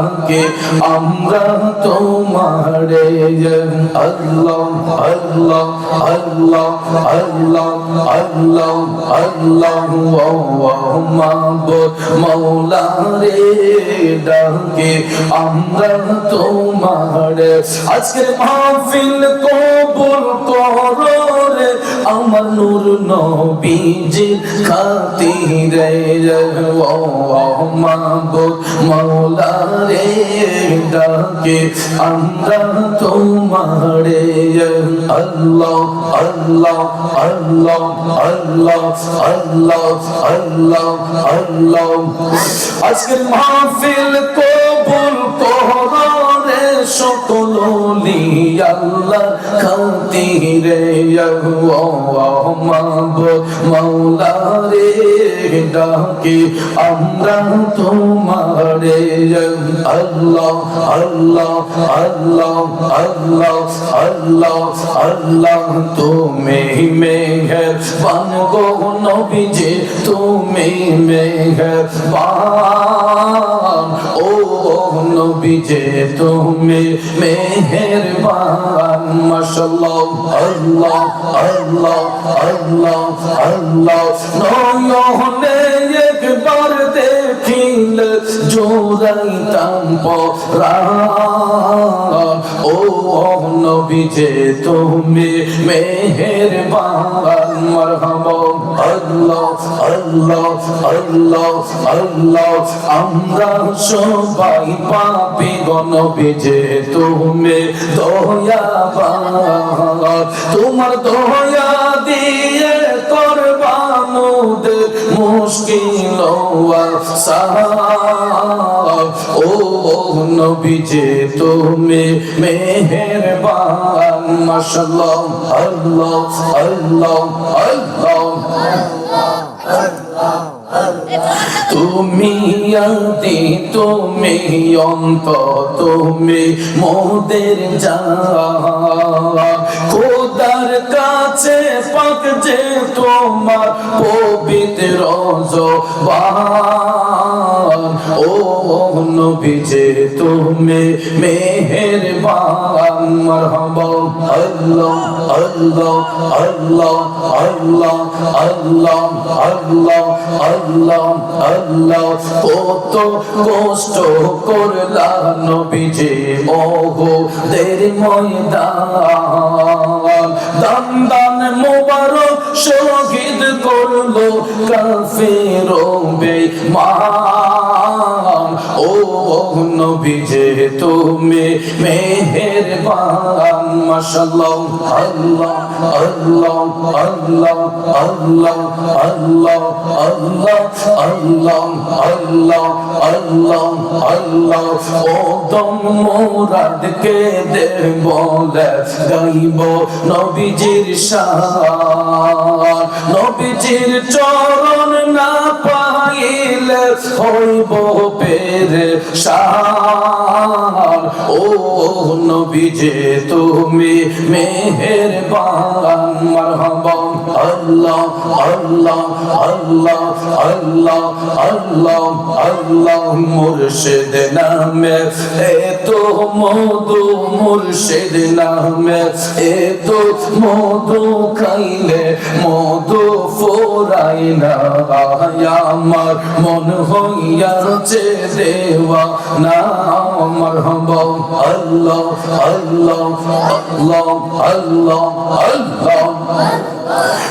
ডাকে আমরা তোমারে আল্লাহ আল্লাহ আল্লাহ আল্লাহ আল্লাহ আল্লাহ মাবুদ মৌলা রে ডাকে, আমরা তোমারে। আজকে মাহফিল কবুল করো। আমার নূর নবীজি খাতিরে ও মাবুদ মৌলা রে ডাকে আমরা তোমারে আল্লাহ আল্লাহ আল্লাহ আল্লাহ আল্লাহ আল্লাহ আল্লাহ আজকের মাহফিল কবুল করো রে সকল আল্লাহ খাতিরে মাহবুব মাওলা রে ডাকে আমরা তোমারে, আল্লাহ আল্লাহ আল্লাহ আল্লাহ আল্লাহ আল্লাহ, তুমি মেহেরবান গো নবীজি, তুমি মেহেরবান, ও নবীজি তুমি মেহেরবান, মাশাআল্লাহ, আল্লাহ আল্লাহ আল্লাহ আল্লাহ। নয়নে একবার দেখিলে জোরাইতাম পরাণ ও নবীজে তুমি মেহেরবান, মারহাবা। তোমার দয়া দিয়ে করবানুদের মুশকিল ও নবীজে তুমি মেহেরবান মাশাআল্লাহ আল্লাহ আল্লাহ আল্লাহ। তুমি আদি তুমি অন্ত তুমি মোদের যা খোদার কাছে পাক যে তোমার পবিত্র জবান ও কত কষ্ট করলা মোহ দের ময়দান। দান দান মোবারক শহীদ করল কাফের বেঈমান। নবী যে তুমি মেহেরবান, মাশাআল্লাহ, আল্লাহ আল্লাহ আল্লাহ আল্লাহ আল্লাহ আল্লাহ আল্লাহ আল্লাহ আল্লাহ আল্লাহ। ও গাইব নবীজির শান নবীজির চরণ না হইব পেরে শান ও নবী যে তুমি মেহেরবান, মারহাবা, আল্লাহ আল্লাহ আল্লাহ আল্লাহ আল্লাহ আল্লাহ মুর্শিদ নামে। মধু মুর্শিদ নামে। মধু খাইলে মধু ফোরাই না আমার মন হইয়াছে দেওয়া না আমার আল্লাহ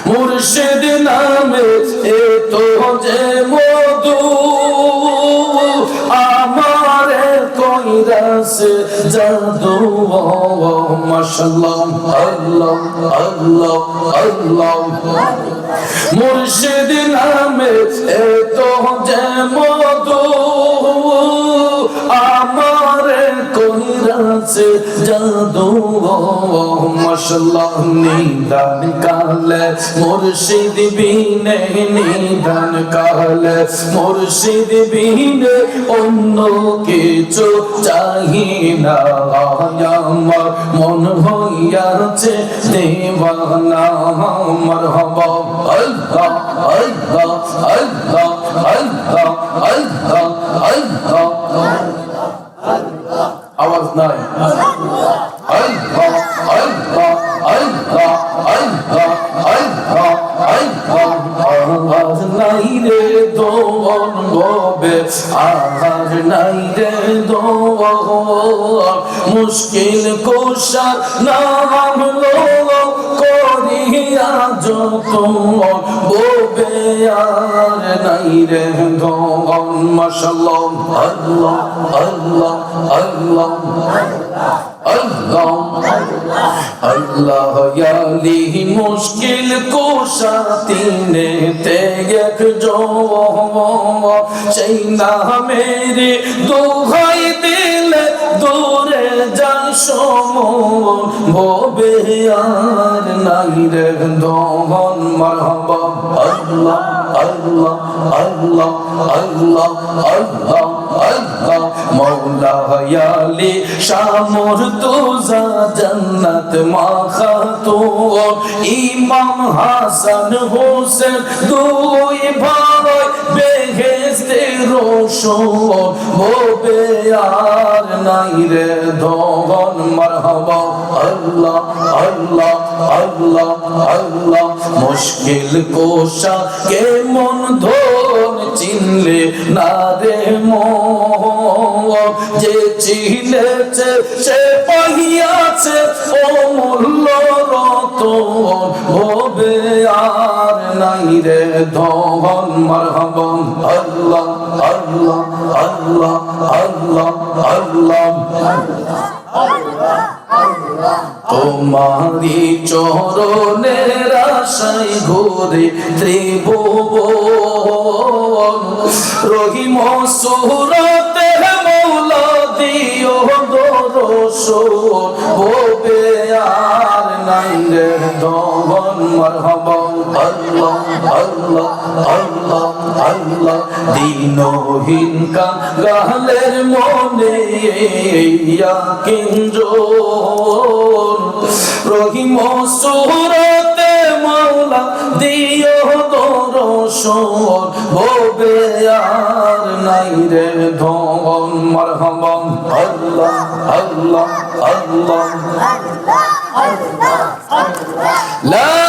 মুর্শিদ নামে এ তো যে মধু। আমার কইরাস জাদু মাশাআল্লাহ আল্লাহ আল্লাহ আল্লাহ মুর্শিদ নামে এ তো যে মধু। কইরাস জাদু মাশাআল্লাহ নিদান কালে, মুর্শিদ বিনে নিদান কালে, মুর্শিদ বিনে অন্য কিছু চাহি না আমার, মন হইয়াছে দেওয়ানা আমার হব। আল্লাহ আল্লাহ আল্লাহ আল্লাহ আল্লাহ আল্লাহ। নাই। আর নাই রে মুশকিল কোশার নাম লো করিয়া যত বোবে আর নাই রে দোন মাশাল্লাহ আল্লাহ আল্লাহ আল্লাহ আল্লাহ ইয়ালি মুশকিল কোশা তিনে তে এক জো না মেরে দোহাই দিলে দূরে যাই সমন ভবে আর নাই রে দহন, মারহাবা, আল্লাহ আল্লাহ আল্লাহ আল্লাহ আল্লাহ আল্লাহ। মৌলা ইয়ালি শামর তুজা, জন্নত মাখা তো ইমাম হাসান হোসেন, দুই ভাই বেহেস্তে মুশকিল কোষা কে মন ধন চিনলে না রে মন যে চিনেছে, সে পাহিয়াছে অমূল্য রতন ধন মারহাবান, আল্লাহ আল্লাহ আল্লাহ আল্লাহ আল্লাহ। তোমারি চরণের আশাই ঘুরে ত্রিভুবন, রহিম সুরতে মৌলা নাই রে দহন মরহবং দিনহীন মনে ইয়াকিন রহিম সুরতে মাওলা দিও দরশন। হবে আর নাই রে ধন। মরহবং আল্লাহ আল্লাহ আল্লাহ। আল্লাহ আল্লাহ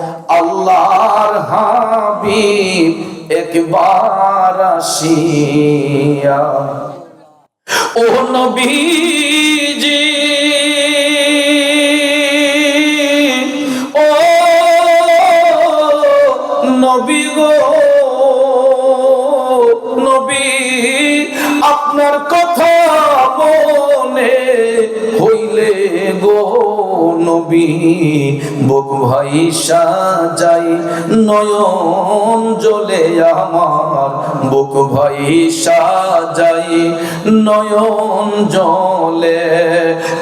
আল্লাহর হাবিব একবার আসিয়া। ও নবীজি ও নবী গো নবী আপনার কথা মনে হইলে নবী, বুক ভাই সাজাই নয়ন জ্বলে আমার বুক ভাই সাজাই নয়ন জলে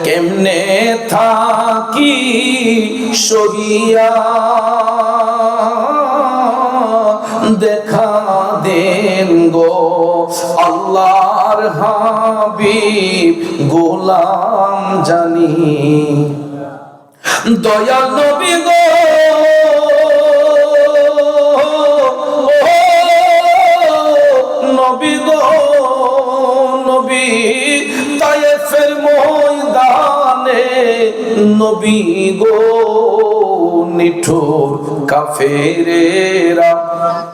কেমনে থাকি সহিয়া দেখা দেন গো। আল্লাহর হাবিব গোলাম জানি। দয়াল নবী গো। নবী গো, নবী, তায়েফের ময়দানে নবী গো, নিঠুর কাফেরেরা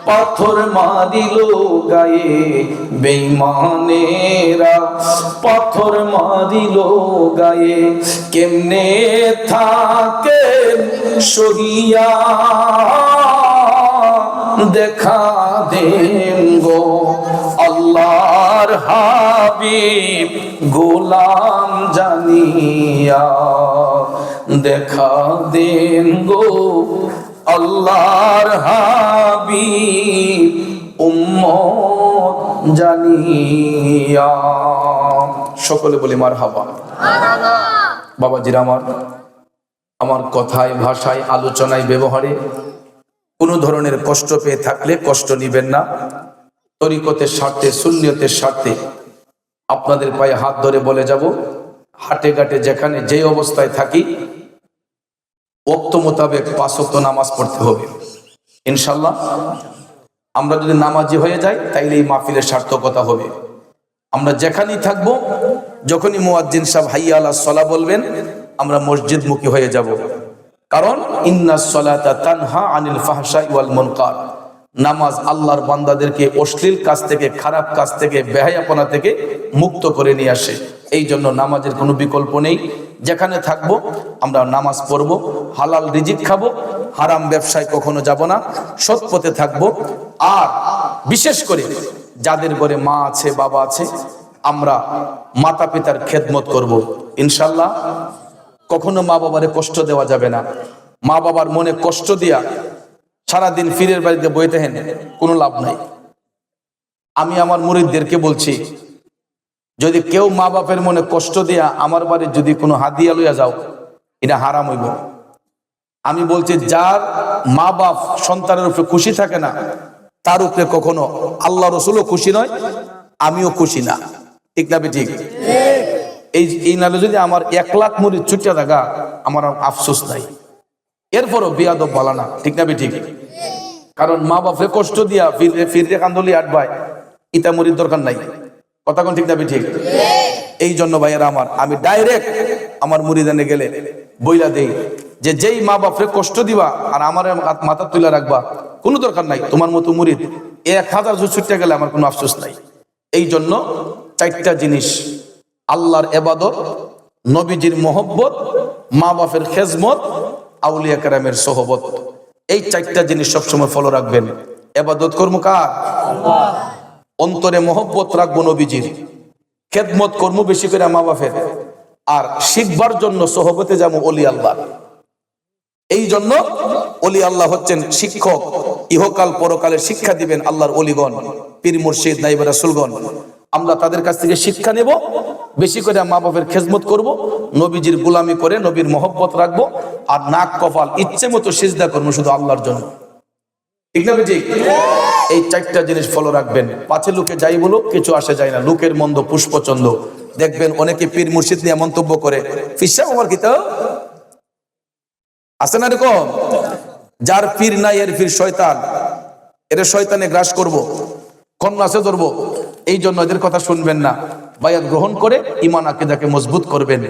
পাথর মারিল গায়ে, বেইমানেরা পাথর মারিল গায়ে, কেমনে থাকে সহিয়া দেখা দেন গো আল্লাহর হাবিব, গোলাম জানিয়া। দেখা দেন গো আল্লাহর হাবিব। জানিয়া। সকলে বলি মার হাবা বাবাজির আমার আমার কথায়, ভাষায়, আলোচনায়, ব্যবহারে কোনো ধরনের কষ্ট পেয়ে থাকলে কষ্ট নিবেন না। তরিকতের স্বার্থে শূন্যতের স্বার্থে আপনাদের পায়ে হাত ধরে বলে যাব, হাটে ঘাটে যেখানে যে অবস্থায় থাকি, ওক্ত মোতাবেক পাঁচক্ত নামাজ পড়তে হবে। ইনশাল্লাহ। আমরা যদি নামাজি হয়ে যাই তাইলে এই মাহফিলের সার্থকতা হবে। আমরা যেখানেই থাকব, যখনই মুয়াজ্জিন সাহেব হাইয়া আল্লাহ সলা বলবেন, আমরা মসজিদ মুখী হয়ে যাব। কারণ, ইন্না সলাতা তানহা আনিল ফাহশা ওয়াল মুনকার। নামাজ আল্লাহর বান্দাদেরকে অশ্লীল কাজ থেকে, খারাপ কাজ থেকে, বেহায়াপনা থেকে মুক্ত করে নিয়ে আসে। এই জন্য নামাজের কোনো বিকল্প নেই। যেখানে থাকব, আমরা নামাজ পড়ব, হালাল রিজিক খাব হারাম ব্যবসায় কখনো যাব না, সৎ পথে থাকব। আর বিশেষ করে যাদের ঘরে মা আছে, বাবা আছে, আমরা মাতা পিতার খেদমত করব ইনশাল্লাহ কখনো মা বাবারে কষ্ট দেওয়া যাবে না। মা বাবার মনে কষ্ট দিয়া সারাদিন ফিরের বাড়িতে বই থাকেন কোনো লাভ নাই। আমি আমার মুরিদদেরকে বলছি, যদি কেউ মা বাপের মনে কষ্ট দিয়া আমার বাড়ির যদি কোনো হাদিয়া লইয়া যাও, এটা হারাম হইব। আমি বলছি যার মা বাপ সন্তানের উপরে খুশি থাকে না তার উপরে কখনো আল্লাহ রসুলও খুশি নয় আমিও খুশি না। ঠিক না ঠিক এই এই নালে যদি আমার এক লাখ মুড়ি ছুটিয়া থাকা আমার আফসোস নাই। এরপরও বিয়াদব বলা না ঠিক না ঠিক কারণ মা বাপে কষ্ট দিয়া ফিরে ফিরে কান্দলি আটবায় ইটা মুড়ির দরকার নাই। কথা কোন ঠিক না ঠিক। এই জন্য ভাইয়েরা আমার আমি ডাইরেক্ট আমার মুড়ি মুড়িদানে গেলে বইলা দেই। যে যেই মা বাপরে কষ্ট দিবা আর আমার মাথা তুলে রাখবা, কোনো দরকার নাই, তোমার মতো মুড়িদ এক হাজার জু ছুটতে গেলে আমার কোনো আফসোস নাই। এই জন্য চারটা জিনিস, আল্লাহর এবাদত, নবীজির মোহব্বত, মা বাপের খেজমত, আউলিয়া কেরামের সোহবত। এই চারটা জিনিস সবসময় ফলো রাখবেন। এবাদত কর্ম কার? অন্তরে মোহব্বত রাখব নবীজির। খেদমত কর্ম বেশি করে মা বাপের। আর শিখবার জন্য সোহবতে যাব অলি আল্লাহ এই জন্য অলি আল্লাহ হচ্ছেন শিক্ষক। ইহকাল পরকালের শিক্ষা দিবেন আল্লাহর অলিগণ, পীর মুর্শিদ, নাইব রাসুলগণ। আমরা তাদের কাছ থেকে শিক্ষা নেব, বেশি করে মা বাপের খেজমত করব, নবীজির গুলামি করে নবীর মহব্বত রাখব, আর নাক কপাল ইচ্ছে মতো সিজদা করব শুধু আল্লাহর জন্য। ঠিক না এই চারটা জিনিস ফলো রাখবেন। পাছে লোকে যাই বলো কিছু আসে যায় না। লোকের মন্দ পুষ্পচন্দ দেখবেন অনেকে পীর মুর্শিদ নিয়ে মন্তব্য করে, ফিসা আমার কি তো? আছে না এরকম? যার পীর নাই, এর পীর শয়তান। এর শয়তানে গ্রাস করব, কন্যাসে ধরবো। এই জন্য এদের কথা শুনবেন না। বায়াত গ্রহণ করে ইমান আকিদাকে মজবুত করবেন।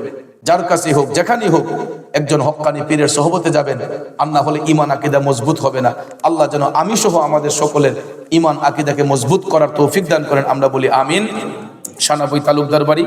যার কাছে হোক, যেখানেই হোক, একজন হক্কানি পীরের সহবতে যাবেন। আর না হলে ইমান আকিদা মজবুত হবে না। আল্লাহ যেন আমি সহ আমাদের সকলের ইমান আকিদাকে মজবুত করার তৌফিক দান করেন। আমরা বলি আমিন। সানাবই তালুকদার বাড়ি।